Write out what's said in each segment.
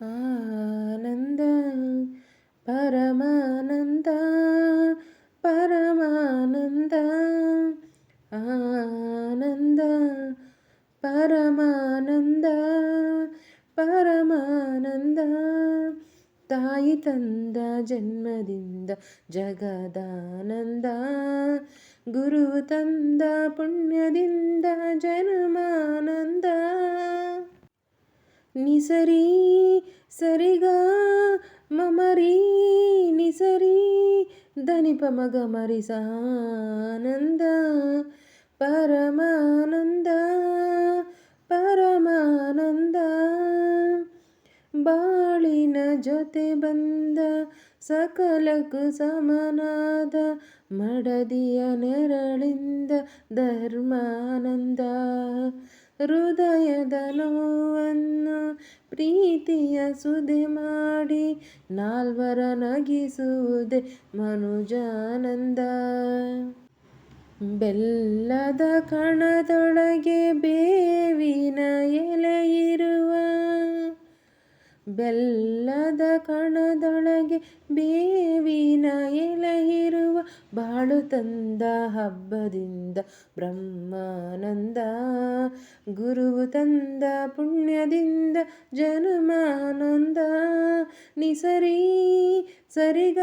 ಆನಂದ ಪರಮಾನಂದ ಪರಮಾನಂದ ಆನಂದ ಪರಮಾನಂದ ಪರಮಾನಂದ ತಾಯಿ ತಂದ ಜನ್ಮದಿಂದ ಜಗದಾನಂದ ಗುರು ತಂದ ಪುಣ್ಯದಿಂದ ಜನ್ಮಾನಂದ ನಿಸರಿ ಸರಿಗ ಮಮರಿ ನಿಸರಿ ಧನಿಪ ಮಗ ಮರಿಸ ಆನಂದ ಪರಮಾನಂದ ಪರಮಾನಂದ ಬಾಳಿನ ಜೊತೆ ಬಂದ ಸಕಲಕ್ಕೂ ಸಮನಾದ ಮಡದಿಯ ನೆರಳಿಂದ ಧರ್ಮಾನಂದ ಹೃದಯದ ನೋವನ್ನು ಪ್ರೀತಿಯ ಸುದೆ ಮಾಡಿ ನಾಲ್ವರ ನಗಿಸುವುದೇ ಮನುಜಾನಂದ. ಬೆಲ್ಲದ ಕಣದೊಳಗೆ ಬೇವಿನ ಬೆಲ್ಲದ ಕಣದೊಳಗೆ ಬೇವಿನ ಎಲೆಯಿರುವ ಬಾಳು ತಂದ ಹಬ್ಬದಿಂದ ಬ್ರಹ್ಮಾನಂದ. ಗುರುವು ತಂದ ಪುಣ್ಯದಿಂದ ಜನ್ಮಾನಂದ. ನಿಸರಿ ಸರಿಗ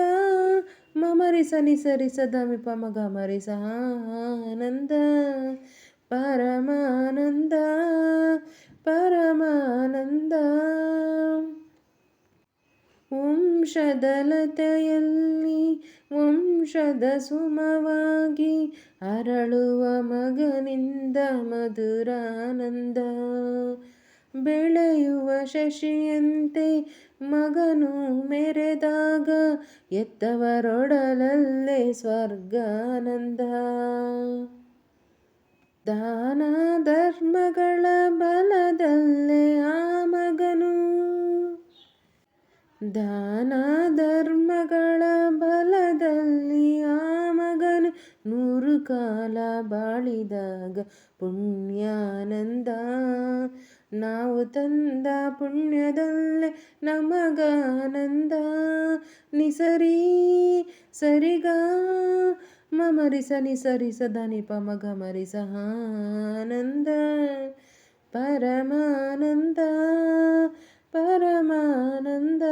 ಮಮರಿಸ ನಿಸರಿಸ ದಮಿ ಮಗ ಗಮರಿಸ ಆನಂದ. ಪರಮಾನಂದ ಪರಮಾನಂದ. ವಂಶದಲತೆಯಲ್ಲಿ ವಂಶದ ಸುಮವಾಗಿ ಅರಳುವ ಮಗನಿಂದ ಮಧುರಾನಂದ. ಬೆಳೆಯುವ ಶಶಿಯಂತೆ ಮಗನು ಮೆರೆದಾಗ ಎತ್ತವರೊಡಲಲ್ಲೇ ಸ್ವರ್ಗಾನಂದ. ದಾನ ಧರ್ಮಗಳ ಬಲದಲ್ಲೇ ದಾನ ಧರ್ಮಗಳ ಬಲದಲ್ಲಿ ಆ ಮಗನು ನೂರು ಕಾಲ ಬಾಳಿದಾಗ ಪುಣ್ಯಾನಂದ. ನಾವು ತಂದ ಪುಣ್ಯದಲ್ಲೇ ನಮಗಾನಂದ. ನಿಸರಿ ಸರಿಗ, ಮಮರಿಸ ನಿಸರಿಸ ಧನಿಪ ಮಗ ಮರಿಸ ಆನಂದ. ಪರಮಾನಂದ. ಪರಮಾನಂದ